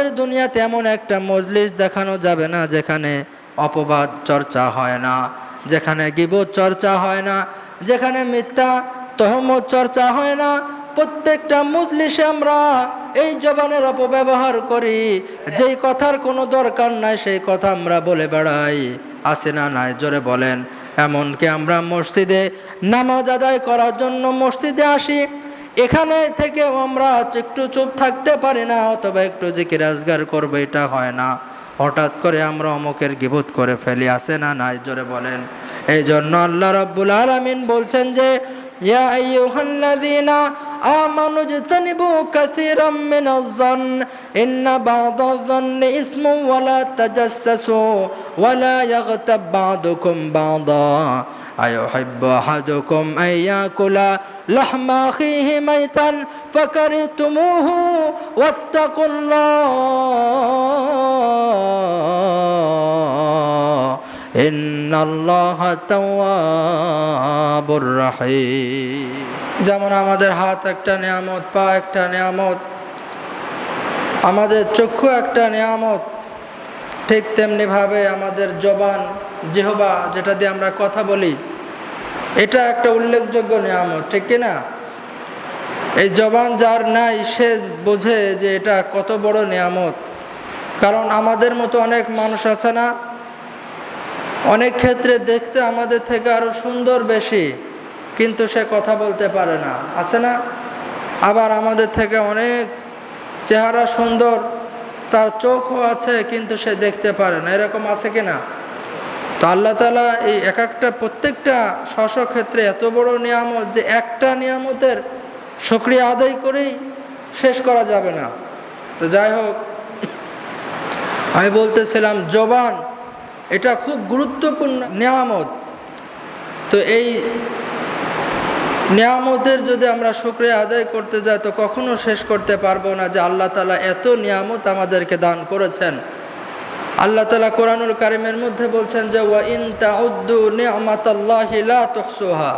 আমাদের দুনিয়াতে এমন একটা মজলিস দেখানো যাবে না যেখানে অপবাদ চর্চা হয় না, যেখানে গিবত চর্চা হয় না, যেখানে মিথ্যা তহমত চর্চা হয় না। প্রত্যেকটা মজলিসে আমরা এই জবানের অপব্যবহার করি, যেই কথার কোনো দরকার নাই সেই কথা আমরা বলে বেড়াই আসে না নাই? জোরে বলেন। এমনকি আমরা মসজিদে নামাজ আদায় করার জন্য মসজিদে আসি এখানে থেকেও আমরা একটু চুপ থাকতে পারি না, অথবা একটু জিকির আজগার করব, এটা হয় না। হঠাৎ করে আমরা অমুকের গিবুত করে ফেলি আসে না নাই? জোরে বলেন। এই জন্য আল্লাহ রাব্বুল আলামিন বলছেন যে, ইয়া أيحب أحدكم أن يأكل لحم أخيه ميتا فكرهتموه واتقوا الله إن الله تواب رحيم যেমন আমাদের হাত একটা নিয়ামত পা একটা নিয়ামত আমাদের চক্ষু একটা নিয়ামত ঠিক তেমনিভাবে আমাদের জবান জেহবা যেটা দিয়ে আমরা কথা বলি, এটা একটা উল্লেখযোগ্য নিয়ামত, ঠিক কি না? এই জবান যার নাই, সে বোঝে যে এটা কত বড় নিয়ামত। কারণ আমাদের মতো অনেক মানুষ আছে না, অনেক ক্ষেত্রে দেখতে আমাদের থেকে আরও সুন্দর বেশি, কিন্তু সে কথা বলতে পারে না, আছে না? আবার আমাদের থেকে অনেক চেহারা সুন্দর, তার চোখও আছে, কিন্তু সে দেখতে পারে না, এরকম আছে কি না? তো আল্লাহ তালা এই এক একটা প্রত্যেকটা স্ব ক্ষেত্রে এত বড় নিয়ামত যে একটা নিয়ামতের সক্রিয় আদায় করেই শেষ করা যাবে না। তো যাই হোক, আমি বলতেছিলাম জবান, এটা খুব গুরুত্বপূর্ণ নিয়ামত। তো এই নিয়ামতের যদি আমরা শুক্রিয়া আদায় করতে যাই, তো কখনো শেষ করতে পারব না যে আল্লাহ তালা এত নিয়ামত আমাদেরকে দান করেছেন। আল্লাহ তালা কোরআনুল কারিমের মধ্যে বলছেন যে, ওয়া ইন তাউদ্দু নিয়ামাতাল্লাহিলা তহসুহা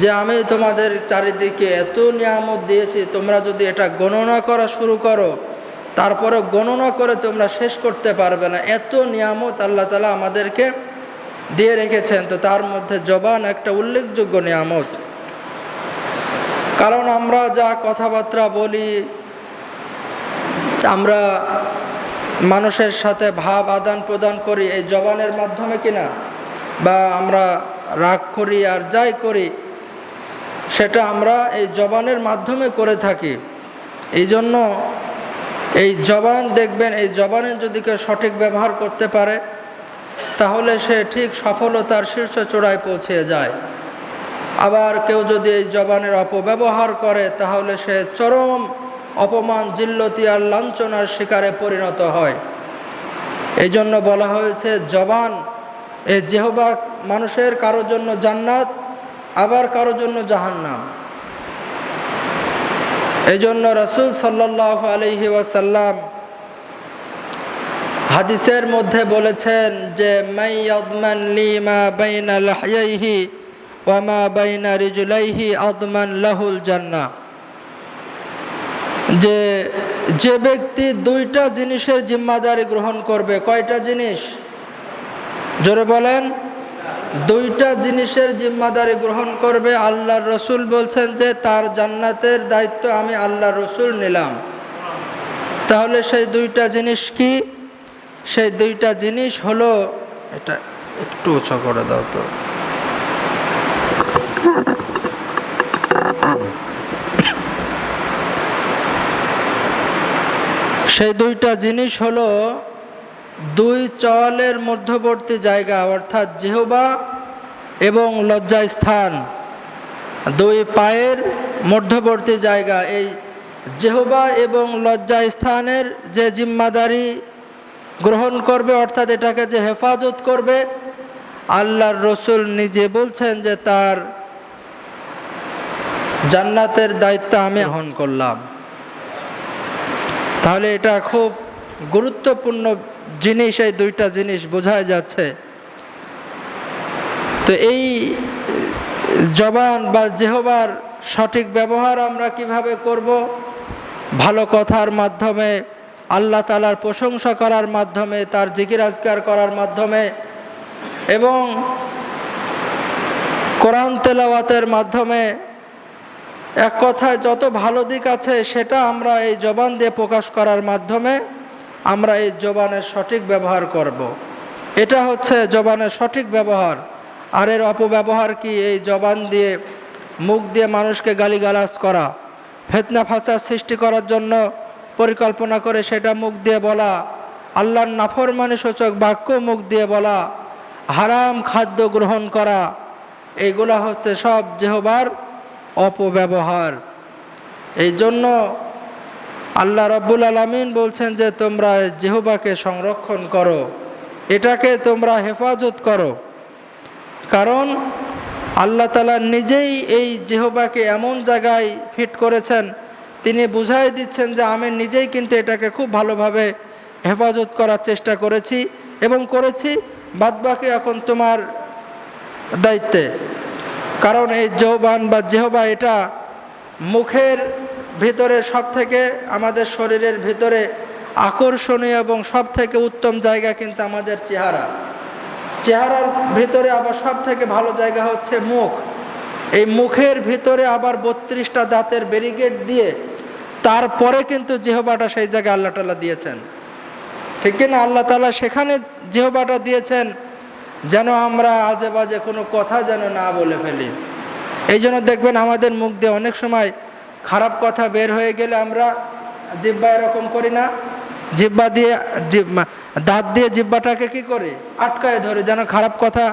যে, আমি তোমাদের চারিদিকে এত নিয়ামত দিয়েছি, তোমরা যদি এটা গণনা করা শুরু করো, তারপরে গণনা করে তোমরা শেষ করতে পারবে না। এত নিয়ামত আল্লাহ তালা আমাদেরকে দিয়ে রেখেছেন। তো তার মধ্যে জবান একটা উল্লেখযোগ্য নিয়ামত। কারণ আমরা যা কথাবার্তা বলি, আমরা মানুষের সাথে ভাব আদান প্রদান করি এই জবানের মাধ্যমে কিনা? বা আমরা রাগ করি আর যাই করি, সেটা আমরা এই জবানের মাধ্যমে করে থাকি। এই জন্য এই জবান, দেখবেন এই জবানের যদি কেউ সঠিক ব্যবহার করতে পারে, তাহলে সে ঠিক সফলতার শীর্ষ চূড়ায় পৌঁছে যায়। আবার কেউ যদি এই জবানের অপব্যবহার করে, তাহলে সে চরম অপমান, জিল্লতি আর লাঞ্ছনার শিকারে পরিণত হয়। এই জন্য বলা হয়েছে, জবান, এ জেহবা মানুষের কারোর জন্য জান্নাত, আবার কারোর জন্য জাহান্নাম। এই জন্য রসুল সাল্লাহ আলহি ওয়াসাল্লাম হাদিসের মধ্যে বলেছেন যে, মাই আদমান লিমা ওয়ামা বাইনা রিজুলাইহি আদমান লাহুল জান্না যে যে ব্যক্তি দুইটা জিনিসের জিম্মাদারি গ্রহণ করবে, কয়টা জিনিস? জোরে বলেন। দুইটা জিনিসের জিম্মাদারি গ্রহণ করবে, আল্লাহর রসুল বলছেন যে, তার জান্নাতের দায়িত্ব আমি আল্লাহর রসুল নিলাম। তাহলে সেই দুইটা জিনিস কি? সেই দুইটা জিনিস হলো, এটা একটু উঁচু করে দাও তো। সেই দুইটা জিনিস হলো দুই চওয়ালের মধ্যবর্তী জায়গা, অর্থাৎ জেহবা এবং লজ্জাস্থান। দুই পায়ের মধ্যবর্তী জায়গা, এই জেহবা এবং লজ্জাস্থানের যে জিম্মাদারি গ্রহণ করবে, অর্থাৎ এটাকে যে হেফাজত করবে, আল্লাহর রসুল নিজে বলছেন যে তার জান্নাতের দায়িত্ব আমি গ্রহণ করলাম। তাহলে এটা খুব গুরুত্বপূর্ণ জিনিস, এই দুইটা জিনিস বোঝাই যাচ্ছে। তো এই জবান বা জেহবার সঠিক ব্যবহার আমরা কীভাবে করব? ভালো কথার মাধ্যমে, আল্লাহ তালার প্রশংসা করার মাধ্যমে, তার জিকির আজগার করার মাধ্যমে এবং কোরআন তেলাওয়াতের মাধ্যমে এক কথায় যত ভালো দিক আছে, সেটা আমরা এই জবান দিয়ে প্রকাশ করার মাধ্যমে আমরা এই জবানের সঠিক ব্যবহার করব। এটা হচ্ছে জবানের সঠিক ব্যবহার আর এর অপব্যবহার কি এই জবান দিয়ে, মুখ দিয়ে মানুষকে গালিগালাজ করা, ফেতনা ফাঁসার সৃষ্টি করার জন্য পরিকল্পনা করে সেটা মুখ দিয়ে বলা, আল্লাহর নাফরমানি সূচক বাক্য মুখ দিয়ে বলা, হারাম খাদ্য গ্রহণ করা এইগুলা হচ্ছে সব জেহবার অপব্যবহার। এই জন্য আল্লাহ রব্বুল আলমিন বলছেন যে, তোমরা জেহবাকে সংরক্ষণ করো। এটাকে তোমরা হেফাজত করো। কারণ আল্লাহ তালা নিজেই এই জেহবাকে এমন জায়গায় ফিট করেছেন, তিনি বুঝাই দিচ্ছেন যে, আমি নিজেই কিন্তু এটাকে খুব ভালোভাবে হেফাজত করার চেষ্টা করেছি এবং করেছি। বাদবাকি এখন তোমার দায়িত্বে। কারণ এই যৌবান বা জেহবা এটা মুখের ভিতরে সব থেকে আমাদের শরীরের ভিতরে আকর্ষণীয় এবং সব থেকে উত্তম জায়গা কিন্তু আমাদের চেহারা। চেহারার ভিতরে আবার সব থেকে ভালো জায়গা হচ্ছে মুখ। এই মুখের ভিতরে আবার বত্রিশটা দাঁতের ব্যারিকেড দিয়ে তারপরে কিন্তু জেহবাটা সেই জায়গায় আল্লাহ তালা দিয়েছেন। ঠিক কিনা? আল্লাহ তালা সেখানে জেহবাটা দিয়েছেন যেন আমরা আজে বাজে কোনো কথা যেন না বলে ফেলি। এই জন্য দেখবেন আমাদের মুখ দিয়ে অনেক সময় খারাপ কথা বের হয়ে গেলে আমরা জিব্বা এরকম করি না। জিব্বা দিয়ে দাঁত দিয়ে জিব্বাটাকে কি করি? আটকায় ধরে যেন খারাপ কথা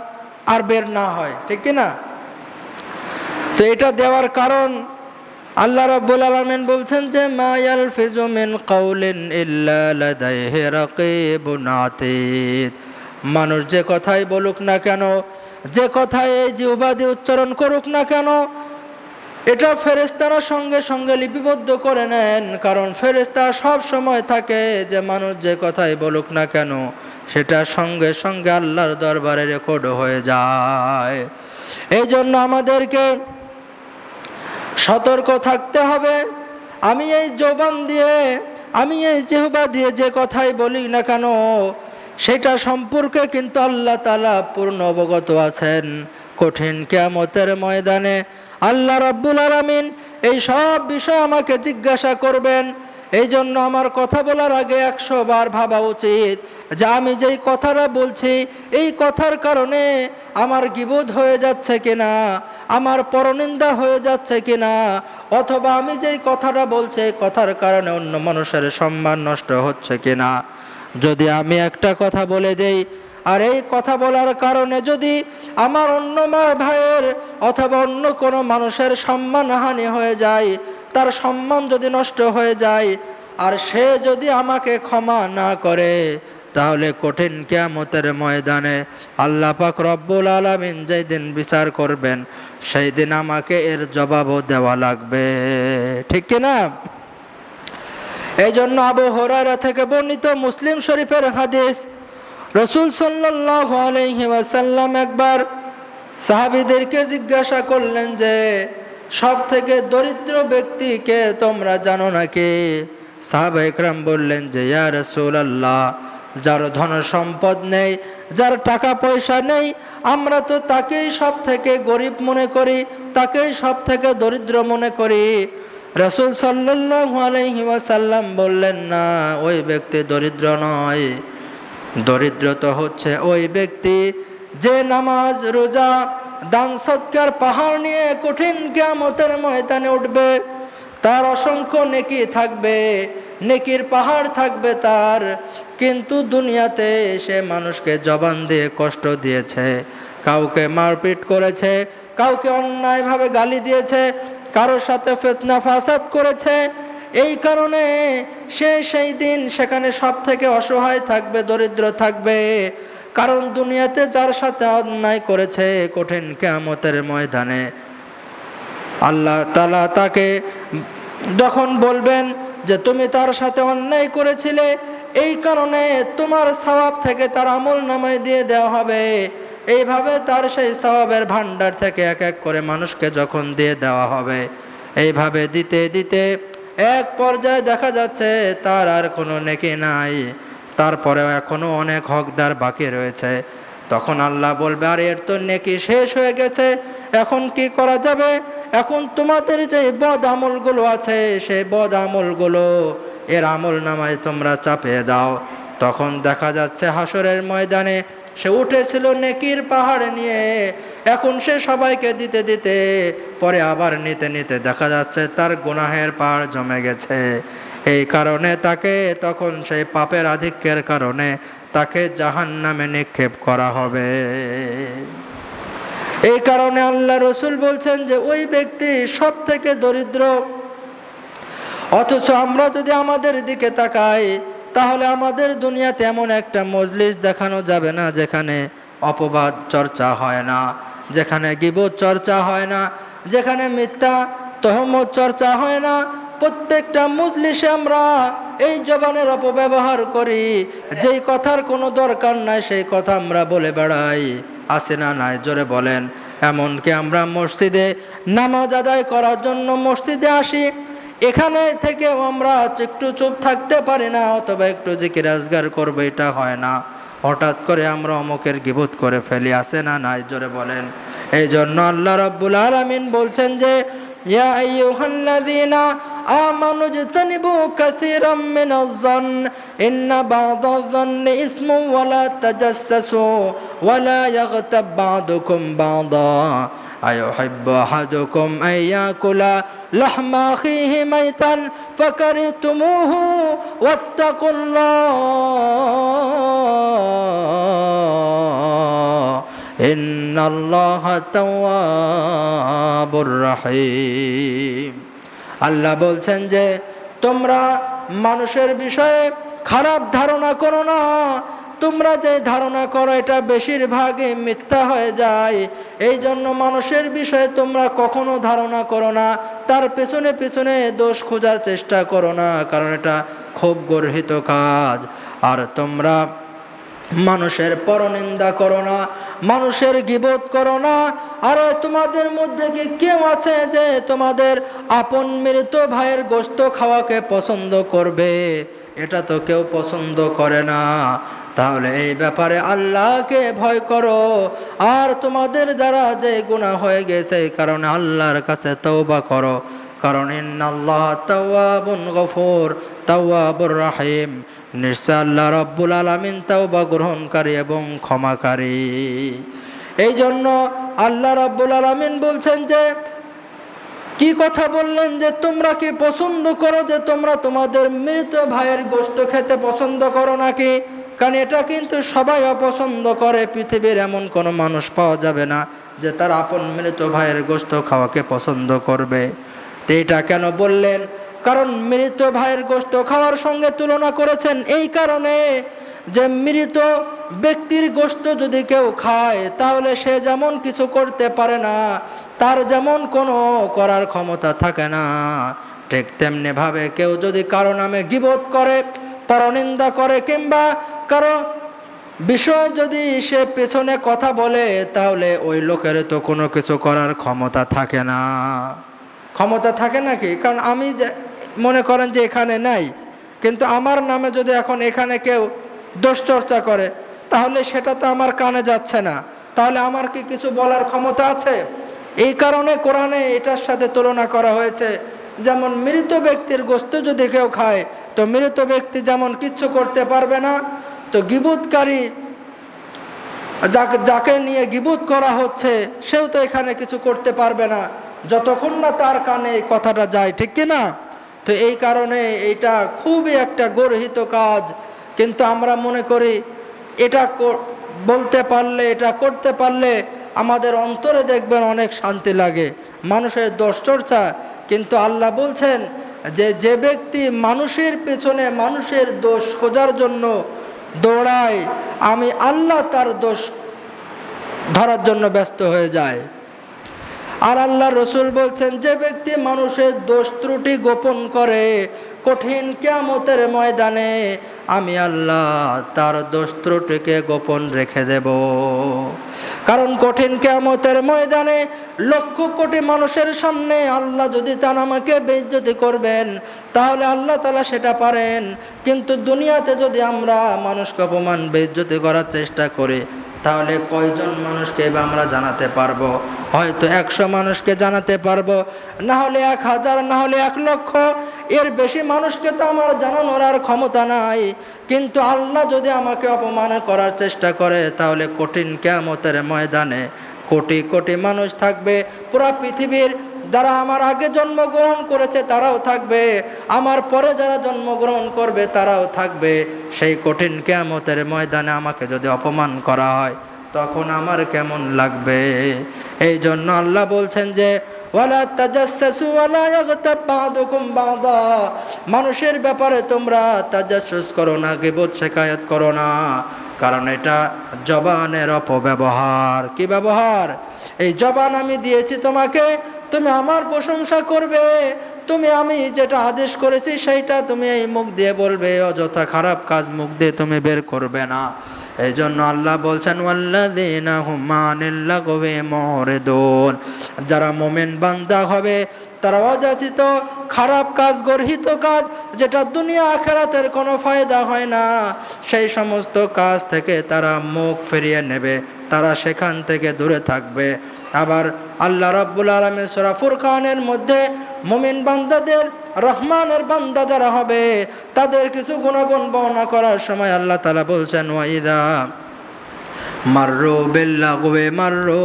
আর বের না হয়, ঠিক না? তো এটা দেওয়ার কারণ আল্লাহ রাব্বুল আলামিন বলছেন যে, মা ইয়ালফিজু কাউলিন ইল্লা লাদাইহি রাকিবুন আতীদ। মানুষ যে কথাই বলুক না কেন, যে কথায় এই জিহ্বা দিয়ে উচ্চারণ করুক না কেন, এটা ফেরেস্তারা সঙ্গে সঙ্গে লিপিবদ্ধ করে নেন। কারণ ফেরেস্তা সব সময় থাকে যে মানুষ যে কথাই বলুক না কেন, সেটা সঙ্গে সঙ্গে আল্লাহর দরবারে রেকর্ড হয়ে যায়। এই জন্য আমাদেরকে সতর্ক থাকতে হবে। আমি এই জবান দিয়ে, আমি এই জেহবা দিয়ে যে কথাই বলি না কেন সেটা সম্পর্কে কিন্তু আল্লাহ তালা পূর্ণ অবগত আছেন। কঠিন কেয়ামতের ময়দানে আল্লাহ রাব্বুল আলামিন এই সব বিষয় আমাকে জিজ্ঞাসা করবেন। এই জন্য আমার কথা বলার আগে একশো বার ভাবা উচিত যে আমি যেই কথাটা বলছি, এই কথার কারণে আমার গিবোধ হয়ে যাচ্ছে কিনা, আমার পরনিন্দা হয়ে যাচ্ছে কিনা, অথবা আমি যেই কথাটা বলছি, এই কথার কারণে অন্য মানুষের সম্মান নষ্ট হচ্ছে কিনা। যদি আমি একটা কথা বলে দেই, আর এই কথা বলার কারণে যদি আমার অন্য মা ভাইয়ের অথবা অন্য কোনো মানুষের সম্মানহানি হয়ে যায়, তার সম্মান যদি নষ্ট হয়ে যায়, আর সে যদি আমাকে ক্ষমা না করে, তাহলে কঠিন কেয়ামতের ময়দানে আল্লাহ পাক রব্বুল আলমিন যেই দিন বিচার করবেন, সেই দিন আমাকে এর জবাবও দেওয়া লাগবে। ঠিক কিনা? এই জন্য আবু হরারা থেকে বর্ণিত মুসলিম শরীফের হাদিস রসুল ওয়াসাল্লাম একবার সাহাবিদেরকে জিজ্ঞাসা করলেন যে সব থেকে দরিদ্র ব্যক্তিকে তোমরা জানো নাকি? সাহাবা একরাম বললেন যে, ইয়া রসুল আল্লাহ যার ধন সম্পদ নেই, যার টাকা পয়সা নেই, আমরা তো তাকেই সব থেকে গরিব মনে করি, তাকেই সব থেকে দরিদ্র মনে করি। রসুল ওয়াসাল্লাম বললেন, না, ওই ব্যক্তি দরিদ্র নয়। দরিদ্র তো হচ্ছে ওই ব্যক্তি যে নামাজ, রোজা, দান, সৎকার, পাহাড় নিয়ে কঠিন কেমতের ময়দানে উঠবে। তার অসংখ্য নেকি থাকবে, নেকির পাহাড় থাকবে তার। কিন্তু দুনিয়াতে সে মানুষকে জবান দিয়ে কষ্ট দিয়েছে, কাউকে মারপিট করেছে, কাউকে অন্যায়ভাবে গালি দিয়েছে কারোর সাথে ফেতনা ফাসাদ করেছে, এই কারণে সে সেই দিন সেখানে সব থেকে অসহায় থাকবে, দরিদ্র থাকবে। কারণ দুনিয়াতে যার সাথে অন্যায় করেছে কঠিন কেয়ামতের ময়দানে। আল্লাহ তালা তাকে যখন বলবেন যে তুমি তার সাথে অন্যায় করেছিলে, এই কারণে তোমার সওয়াব থেকে তার আমল নামায় দিয়ে দেওয়া হবে। এইভাবে তার সেই সওয়াবের ভান্ডার থেকে এক এক করে মানুষকে যখন দিয়ে দেওয়া হবে, এইভাবে দিতে দিতে এক পর্যায়ে দেখা যাচ্ছে তার আর কোনো নেকি নাই। তারপরেও এখনও অনেক হকদার বাকি রয়েছে। তখন আল্লাহ বলবে, আর, এর তো নেকি শেষ হয়ে গেছে, এখন কি করা যাবে? এখন তোমাদের যে বদ আমলগুলো আছে, সেই বদ আমলগুলো এর আমল নামায় তোমরা চাপিয়ে দাও। তখন দেখা যাচ্ছে হাসরের ময়দানে সে উঠেছিল নেকির পাহাড় নিয়ে। এখন সে সবাইকে দিতে দিতে, পরে আবার নিতে নিতে দেখা যাচ্ছে তার গুনাহের পাহাড় জমে গেছে। এই কারণে তাকে তখন সেই পাপের আধিক্যের কারণে তাকে জাহান নামে নিক্ষেপ করা হবে। এই কারণে আল্লাহ রসুল বলছেন যে, ওই ব্যক্তি সব থেকে দরিদ্র। অথচ আমরা যদি আমাদের দিকে তাকাই তাহলে আমাদের দুনিয়াতে এমন একটা মজলিস দেখানো যাবে না যেখানে অপবাদ চর্চা হয় না, যেখানে গিবত চর্চা হয় না, যেখানে মিথ্যা তহমত চর্চা হয় না। প্রত্যেকটা মজলিসে আমরা এই জবানের অপব্যবহার করি, যেই কথার কোনো দরকার নাই সেই কথা আমরা বলে বেড়াই। আসে না নাই? জোরে বলেন। এমনকি আমরা মসজিদে নামাজ আদায় করার জন্য মসজিদে আসি এখানে থেকেও আমরা একটু চুপ থাকতে পারি না, অথবা একটু জিকির আজগার করব, এটা হয় না। হঠাৎ করে আমরা অমুকের গিবুত করে ফেলি আসে না নাই? জোরে বলেন। এই জন্য আল্লাহ রাব্বুল আলামিন বলছেন যে, ইয়া আইয়ুহাল্লাযীনা আমানু জতানিবু কাসীরাম أيحب أحدكم أن يأكل لحم أخيه ميتا فكرهتموه واتقوا الله إن الله تواب رحيم আল্লাহ বলছেন যে তোমরা মানুষের বিষয়ে খারাপ ধারণা করো না তোমরা যে ধারণা করো, এটা বেশিরভাগই মিথ্যা হয়ে যায়। এই জন্য মানুষের বিষয়ে তোমরা কখনো ধারণা করো না। তার পেছনে পেছনে দোষ খোঁজার চেষ্টা করো না, কারণ এটা খুব গর্হিত কাজ। আর তোমরা মানুষের পরনিন্দা করো না, মানুষের গিবোধ করো না। আরে, তোমাদের মধ্যে কি কেউ আছে যে তোমাদের আপন মৃত ভাইয়ের গোস্ত খাওয়াকে পছন্দ করবে? এটা তো কেউ পছন্দ করে না। তাহলে এই ব্যাপারে আল্লাহকে ভয় করো। আর তোমাদের যারা যে গুণা হয়ে গেছে কারণে আল্লাহর কাছে তৌবা করো। কারণ ইন্নাল্লাহ তাওয়াবুন গফুর, তাওয়াবুর রাহিম। নিশ্চয় আল্লাহ রব্বুল আলামিন তাওবা গ্রহণকারী এবং ক্ষমাকারী। এই জন্য আল্লাহ রব্বুল আলামিন বলছেন যে, কি কথা বললেন যে, তোমরা কি পছন্দ করো যে, তোমরা তোমাদের মৃত ভাইয়ের গোস্ত খেতে পছন্দ করো নাকি? কারণ এটা কিন্তু সবাই অপছন্দ করে, পৃথিবীর এমন কোনো মানুষ পাওয়া যাবে না যে তার আপন মৃত ভাইয়ের গোস্ত খাওয়াকে পছন্দ করবে। তো এটা কেন বললেন? কারণ মৃত ভাইয়ের গোস্ত খাওয়ার সঙ্গে তুলনা করেছেন এই কারণে যে মৃত ব্যক্তির গোস্ত যদি কেউ খায়, তাহলে সে যেমন কিছু করতে পারে না, তার যেমন কোনো করার ক্ষমতা থাকে না। ঠিক তেমনিভাবে কেউ যদি কারও নামে গিবোধ করে পরনিন্দা করে কিংবা কারও বিষয় যদি সে পেছনে কথা বলে, তাহলে ওই লোকের তো কোনো কিছু করার ক্ষমতা থাকে না। ক্ষমতা থাকে নাকি? কারণ আমি মনে করেন যে এখানে নাই, কিন্তু আমার নামে যদি এখন এখানে কেউ দোষ চর্চা করে, তাহলে সেটা তো আমার কানে যাচ্ছে না। তাহলে আমার কি কিছু বলার ক্ষমতা আছে? এই কারণে কোরআনে এটার সাথে তুলনা করা হয়েছে, যেমন মৃত ব্যক্তির গোস্ত যদি কেউ খায় তো মৃত ব্যক্তি যেমন কিচ্ছু করতে পারবে না, তো গিবুতকারী যাকে নিয়ে গিবুত করা হচ্ছে, সেও তো এখানে কিছু করতে পারবে না। যতক্ষণ না তার কানে এই কথাটা যায়, ঠিক কি না? তো এই কারণে এটা খুবই একটা গর্হিত কাজ। কিন্তু আমরা মনে করি, এটা বলতে পারলে, এটা করতে পারলে আমাদের অন্তরে দেখবেন অনেক শান্তি লাগে, মানুষের দোষ চর্চা। কিন্তু আল্লাহ বলছেন যে যে ব্যক্তি মানুষের পেছনে মানুষের দোষ খোঁজার জন্য দৌড়ায়, আমি আল্লাহ তার দোষ ধরার জন্য ব্যস্ত হয়ে যায়। আর আল্লাহ রসুল বলছেন, যে ব্যক্তি মানুষের দোষ ত্রুটি গোপন করে কঠিন কেয়ামতের ময়দানে, আমি আল্লাহ তার দোষ ত্রুটিকে গোপন রেখে দেব। কারণ কঠিন কেয়ামতের ময়দানে লক্ষ কোটি মানুষের সামনে আল্লাহ যদি চান আমাকে বেজ্জতি করবেন, তাহলে আল্লাহ তালা সেটা পারেন। কিন্তু দুনিয়াতে যদি আমরা মানুষকে অপমান বেজ্জতি করার চেষ্টা করি তাহলে কয়জন মানুষকে বা আমরা জানাতে পারব? হয়তো একশো মানুষকে জানাতে পারব, না হলে এক হাজার, না হলে এক লক্ষ। এর বেশি মানুষকে তো আমার জানানোর আর ক্ষমতা নাই। কিন্তু আল্লাহ যদি আমাকে অপমান করার চেষ্টা করে, তাহলে কঠিন কেয়ামতের ময়দানে কোটি কোটি মানুষ থাকবে। পুরা পৃথিবীর যারা আমার আগে জন্মগ্রহণ করেছে, তারাও থাকবে। আমার পরে যারা জন্মগ্রহণ করবে, তারাও থাকবে। সেই কঠিন কেয়ামতের ময়দানে আমাকে যদি অপমান করা হয়, তখন আমার কেমন লাগবে? এই জন্য আল্লাহ বলছেন যে তাজাসসু মানুষের ব্যাপারে তোমরা তাজাসসুস করো না, গিবত শেখায়ত করো না। কারণ এটা জবানের অপব্যবহার। কি ব্যবহার? এই জবান আমি দিয়েছি তোমাকে, তুমি আমার প্রশংসা করবে। তুমি আমি যেটা আদেশ করেছি সেইটা তুমি এই মুখ দিয়ে বলবে, অযথা খারাপ কাজ মুখ দিয়ে তুমি বের করবে না। এই জন্য আল্লাহ বলছেন যারা মোমেন বান্দা হবে তারা অযাচিত খারাপ কাজ, গর্হিত কাজ, যেটা দুনিয়া আখেরাতের কোনো ফায়দা হয় না। সেই সমস্ত কাজ থেকে তারা মুখ ফিরিয়ে নেবে, তারা সেখান থেকে দূরে থাকবে। আবার আল্লাহ রাব্বুল আলমের সোরা খানের মধ্যে মুমিন বান্দাদের, রহমানের বান্দা যারা হবে, তাদের কিছু গুণাগুণ বর্ণনা করার সময় আল্লাহ তালা বলছেন ওয়াইদা মার্রো বেল্লাগবে মার্রো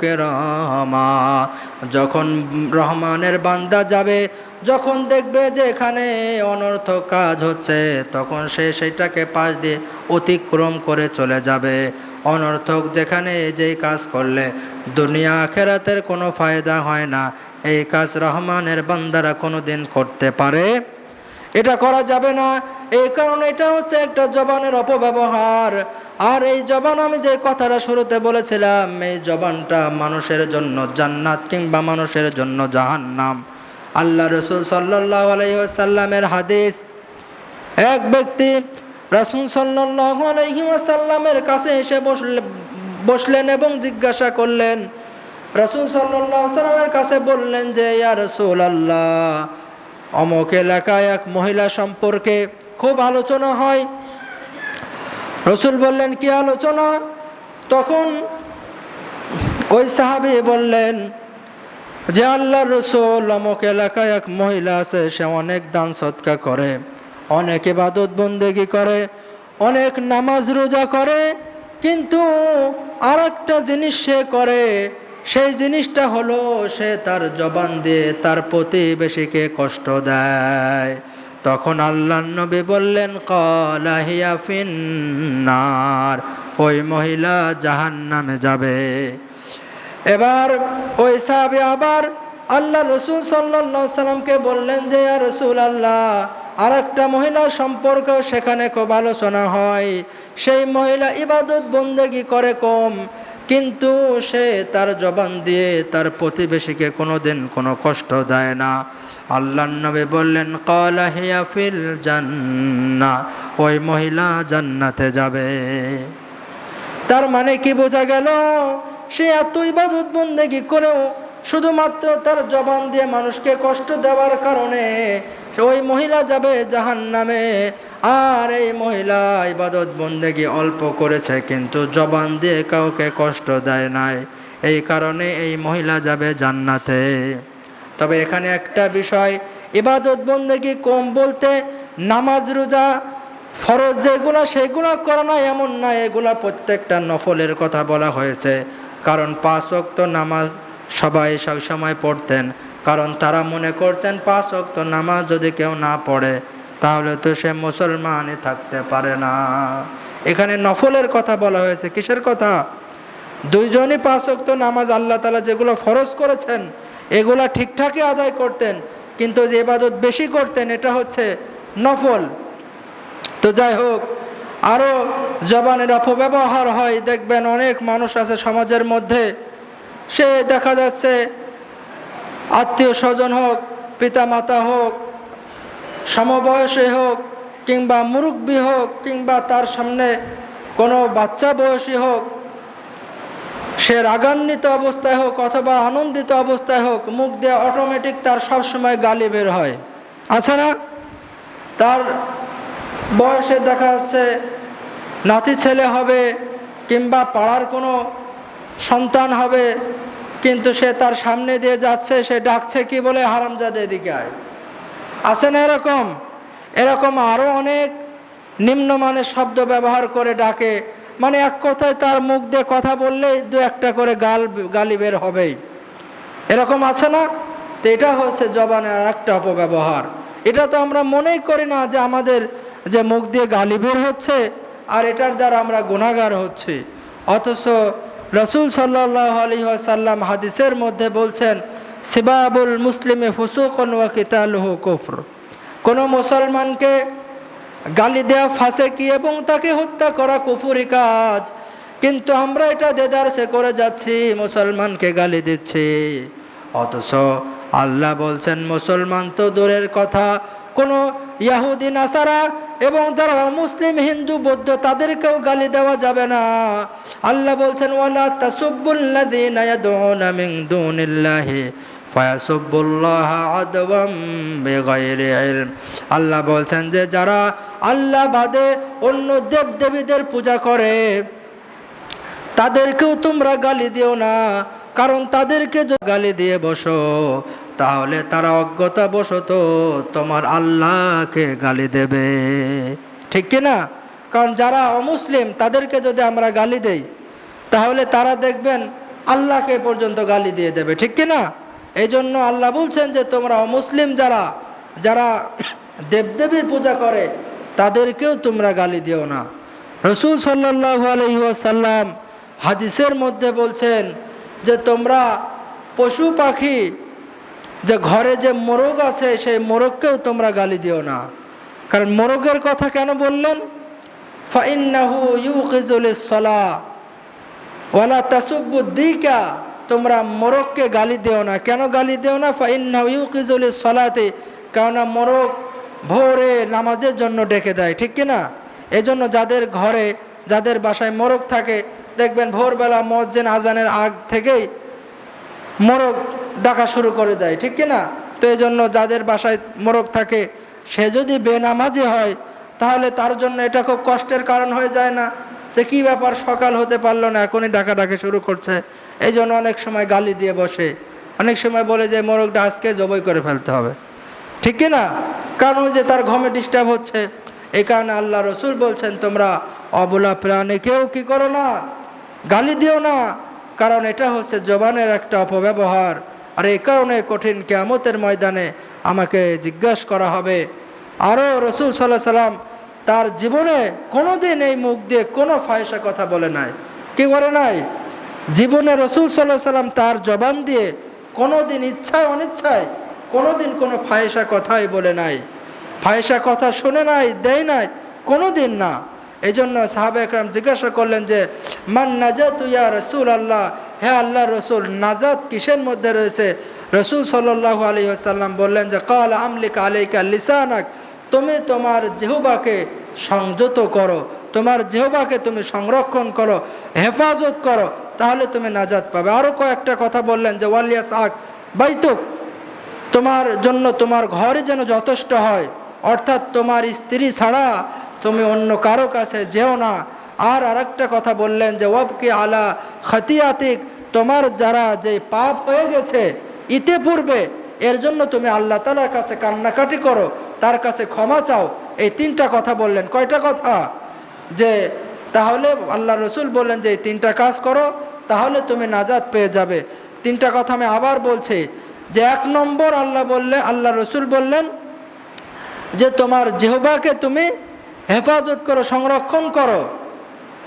কেরামা। যখন রহমানের বান্দা যাবে, যখন দেখবে যে এখানে অনর্থক কাজ হচ্ছে, তখন সে সেটাকে পাশ দিয়ে অতিক্রম করে চলে যাবে। অনর্থক যেখানে যেই কাজ করলে, দুনিয়া আখেরাতের কোনো ফায়দা হয় না। এই কাজ রহমানের বান্দারা কোনো দিন করতে পারে এটা করা যাবে না। এই কারণে এটা হচ্ছে একটা জবানের অপব্যবহার। আর এই জবান আমি যে কথাটা শুরুতে বলেছিলাম, এই জবানটা মানুষের জন্য জান্নাত কিংবা মানুষের জন্য জাহান্নাম। আল্লাহ রসুল সাল্লাহ আলাইসাল্লামের হাদিস, এক ব্যক্তি রাসুল সাল্লাহ আলাইসাল্লামের কাছে এসে বসলে বসলেন এবং জিজ্ঞাসা করলেন। রাসুল সাল্লাহ সাল্লামের কাছে বললেন যে, ইয়া রসুল আল্লাহ অমক এলাকায় এক মহিলা সম্পর্কে খুব আলোচনা হয়। রসুল বললেন, কি আলোচনা? তখন ওই সাহাবি বললেন, যে আল্লাহ রসুল অমক এলাকায় এক মহিলা আছে, সে অনেক দান সৎকা করে, অনেক ইবাদত বন্দেগি করে, অনেক নামাজ রোজা করে, কিন্তু আর একটা জিনিস সে করে সেই জিনিসটা হলো, সে তার জবান দিয়ে তার প্রতিবেশীকে কষ্ট দেয়। তখন আল্লাহ নবী বললেন কলাহিয়া ফিন্নার ওই মহিলা জাহান নামে যাবে। এবার ওই সাহাবি আবার আল্লাহ রসুল সাল্লা সাল্লামকে বললেন যে আর রসুল আল্লাহ আর একটা মহিলা সম্পর্কেও সেখানে খুব আলোচনা হয়। সেই মহিলা ইবাদত বন্দেগি করে কম। কিন্তু সে তার জবান দিয়ে তার প্রতিবেশীকে কোনো দিন কোনো কষ্ট দেয় না। আল্লাহ নবী বললেন কলাহিয়া ফিল জান্না ওই মহিলা জান্নাতে যাবে। তার মানে কি বোঝা গেল? সে এত ইবাদত বন্দেগি করেও শুধুমাত্র তার জবান দিয়ে মানুষকে কষ্ট দেওয়ার কারণে ওই মহিলা যাবে জাহান নামে আর এই মহিলা ইবাদত বন্দেগি অল্প করেছে, কিন্তু জবান দিয়ে কাউকে কষ্ট দেয় নাই। এই কারণে এই মহিলা যাবে জান্নাতে। তবে এখানে একটা বিষয়, ইবাদত বন্দেগি কম বলতে নামাজ, রোজা, ফরজ যেগুলো, সেগুলো করা না এমন না এগুলা প্রত্যেকটা নফলের কথা বলা হয়েছে। কারণ পাঁচ অক্ত নামাজ সবাই সবসময় পড়তেন। কারণ তারা মনে করতেন পাঁচ অক্ত নামাজ যদি কেউ না পড়ে, তাহলে তো সে মুসলমানই থাকতে পারে না। এখানে নফলের কথা বলা হয়েছে। কিসের কথা? দুইজনই পাঁচ অক্ত নামাজ আল্লাহ তালা যেগুলো ফরজ করেছেন, এগুলা ঠিকঠাকই আদায় করতেন, কিন্তু যে ইবাদত বেশি করতেন, এটা হচ্ছে নফল। তো যাই হোক আরও জবানের অপব্যবহার হয়। দেখবেন অনেক মানুষ আছে সমাজের মধ্যে, সে দেখা যাচ্ছে আত্মীয় স্বজন হোক পিতা মাতা হোক, সমবয়সী হোক, কিংবা মুরব্বী হোক, কিংবা তার সামনে কোনো বাচ্চা বয়সী হোক, সে রাগান্বিত অবস্থায় হোক অথবা আনন্দিত অবস্থায় হোক, মুখ দিয়ে অটোমেটিক তার সব সময় গালি বের হয়। আছে না? তার বয়সে দেখা যাচ্ছে নাতি ছেলে হবে, কিংবা পাড়ার কোনো সন্তান হবে কিন্তু সে তার সামনে দিয়ে যাচ্ছে, সে ডাকছে, কি বলে হারামজাদে এদিকে আয়? আছে না এরকম? এরকম আরও অনেক নিম্নমানের শব্দ ব্যবহার করে ডাকে। মানে এক কথায় তার মুখ দিয়ে কথা বললেই দু একটা করে গাল, গালি বের হবেই। এরকম আছে না? তো এটা হচ্ছে জবানের আর একটা অপব্যবহার। এটা তো আমরা মনেই করি না যে আমাদের যে মুখ দিয়ে গালি বের হচ্ছে, আর এটার দ্বারা আমরা গুণাগার হচ্ছি। অথচ রসুল সাল্লাহ আলী সাল্লাম হাদিসের মধ্যে বলছেন, সিবাবুল মুসলিমে ফুসুকন ওয়া কিতালহু কুফর। কোনো মুসলমানকে গালি দেওয়া ফাঁসে কি এবং তাকে হত্যা করা কুফুরি কাজ, কিন্তু আমরা এটা দেদারসে করে যাচ্ছি, মুসলমানকে গালি দিচ্ছি। অথচ আল্লাহ বলছেন, মুসলমান তো দূরের কথা, কোনো ইয়াহুদি, নাসারা এবং যারা মুসলিম, হিন্দু, বৌদ্ধ, তাদেরকেও গালি দেওয়া যাবে না। আল্লাহ বলছেন, ওয়ালা তাসুবুল্লাযীনা ইয়াদউনা আল্লাহ বলছেন যে, যারা আল্লাহ বাদে অন্য দেব দেবীদের পূজা করে, তাদেরকেও তোমরা গালি দিও না। কারণ তাদেরকে যদি গালি দিয়ে বসো, তাহলে তারা অজ্ঞতা বসত তোমার আল্লাহকে গালি দেবে। ঠিক কি না? কারণ যারা অমুসলিম, তাদেরকে যদি আমরা গালি দেই, তাহলে তারা দেখবেন আল্লাহকে পর্যন্ত গালি দিয়ে দেবে। ঠিক কি না? এই জন্য আল্লাহ বলছেন যে, তোমরা অমুসলিম যারা যারা দেবদেবীর পূজা করে, তাদেরকেও তোমরা গালি দিও না। রসুল সাল্লাহ আলহিহাসাল্লাম হাদিসের মধ্যে বলছেন যে তোমরা পশু পাখি, যে ঘরে যে মোরগ আছে, সেই মোরগকেও তোমরা গালি দিও না। কারণ মোরগের কথা কেন বললেন? ফাইন্নাহু ইউকিজুল সলা, ওয়ালা তাসুবুদ্দিকা তোমরা মোরগকে গালি দিও না। কেন গালি দিও না? ফাইন্নাহু ইউকিজুল সলাতে, কেননা মোরগ ভোরে নামাজের জন্য ডেকে দেয়, ঠিক কি না এজন্য যাদের ঘরে, যাদের বাসায় মোরগ থাকে দেখবেন ভোরবেলা মসজিদ আজানের আগ থেকেই মোরগ ডাকা শুরু করে দেয়, ঠিক কি না? তো এই জন্য যাদের বাসায় মোরগ থাকে, সে যদি বেনামাজি হয়, তাহলে তার জন্য এটা খুব কষ্টের কারণ হয়ে যায় না যে কী ব্যাপার সকাল হতে পারল না, এখনই ডাকা ডাকে শুরু করছে। এই জন্য অনেক সময় গালি দিয়ে বসে। অনেক সময় বলে যে, মোরগটা আজকে জবই করে ফেলতে হবে। ঠিক না? কারণ যে তার ঘমে ডিস্টার্ব হচ্ছে। এই কারণে আল্লাহ রসুল বলছেন, তোমরা অবলা প্রাণে কেউ কি করো না? গালি দিও না, কারণ এটা হচ্ছে জবানের একটা অপব্যবহার। আর এই কারণে কঠিন কেয়ামতের ময়দানে আমাকে জিজ্ঞাসা করা হবে আরও রসুল সাল্লাহ সাল্লাম তার জীবনে কোনো দিন এই মুখ দিয়ে কোনো ফায়সা কথা বলে নাই। কি করে নাই? জীবনে রসুল সাল্লাহ সাল্লাম তার জবান দিয়ে কোনো দিন ইচ্ছায় অনিচ্ছায় কোনো দিন কোনো ফায়সা কথাই বলে নাই। ফায়সা কথা শুনে নাই, দেয় নাই কোনো দিন না। এই জন্য সাহাবে একরাম জিজ্ঞাসা করলেন যে, মান নাজাত ইয়া রসুল আল্লাহ হে আল্লাহ রসুল, নাজাত কিসের মধ্যে রয়েছে? রসুল সাল্লাহ আলী আসাল্লাম বললেন যে, কাল আমলিক আলিকা লিসানাক, তুমি তোমার জেহুবাকে সংযত করো, তোমার জেহুবাকে তুমি সংরক্ষণ করো, হেফাজত করো, তাহলে তুমি নাজাত পাবে। আরও কয়েকটা কথা বললেন যে ওয়ালিয়াস আক বাইতুক, তোমার জন্য তোমার ঘরে যেন যথেষ্ট হয়, অর্থাৎ তোমার স্ত্রী ছাড়া তুমি অন্য কারও কাছে যেও না। আর আরেকটা কথা বললেন যে, ওয়াবকে আলা খতিয়াতিক, তোমার যারা যে পাপ হয়ে গেছে ইতিপূর্বে, এর জন্য তুমি আল্লাহ তালার কাছে কান্নাকাটি করো, তার কাছে ক্ষমা চাও। এই তিনটা কথা বললেন। কয়টা কথা? যে, তাহলে আল্লাহ রসুল বললেন যে, এই তিনটা কাজ করো, তাহলে তুমি নাজাদ পেয়ে যাবে। তিনটা কথা আমি আবার বলছি। যে, এক নম্বর আল্লাহ বললে আল্লাহ রসুল বললেন যে, তোমার জেহবাকে তুমি হেফাজত করো, সংরক্ষণ করো।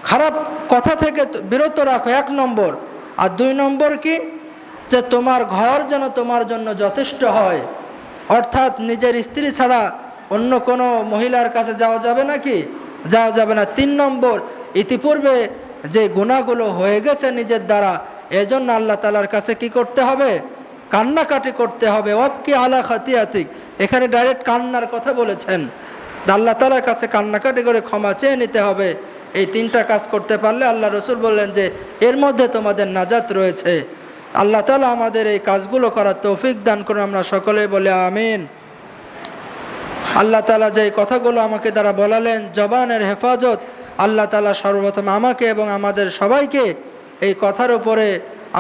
খারাপ কথা থেকে বিরত রাখো, এক নম্বর। আর দুই নম্বর কি? যে তোমার ঘর যেন তোমার জন্য যথেষ্ট হয়। অর্থাৎ নিজের স্ত্রী ছাড়া অন্য কোনো মহিলার কাছে যাওয়া যাবে নাকি যাওয়া যাবে না। তিন নম্বর, ইতিপূর্বে যে গুণাগুলো হয়ে গেছে নিজের দ্বারা, এজন্য আল্লাহ তালার কাছে কি করতে হবে? কান্নাকাটি করতে হবে। অব কি আলা খাতিয়াতিক। এখানে ডাইরেক্ট কান্নার কথা বলেছেন। আল্লাহ তালার কাছে কান্নাকাটি করে ক্ষমা চেয়ে নিতে হবে, এই তিনটা কাজ করতে পারলে আল্লাহ রসুল বললেন যে, এর মধ্যে তোমাদের নাজাত রয়েছে। আল্লাহ তালা আমাদের এই কাজগুলো করার তৌফিক দান করে আমরা সকলে বলে আমিন। আল্লাহ তালা যে কথাগুলো আমাকে দ্বারা বলালেন, জবানের হেফাজত আল্লাহ তালা সর্বপ্রথম আমাকে এবং আমাদের সবাইকে এই কথার উপরে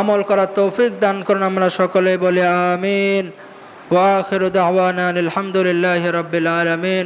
আমল করার তৌফিক দান করুন, আমরা সকলে বলে আমিন। ওয়াখির দাওয়ানা আলহামদুলিল্লাহ রবিল আলমিন।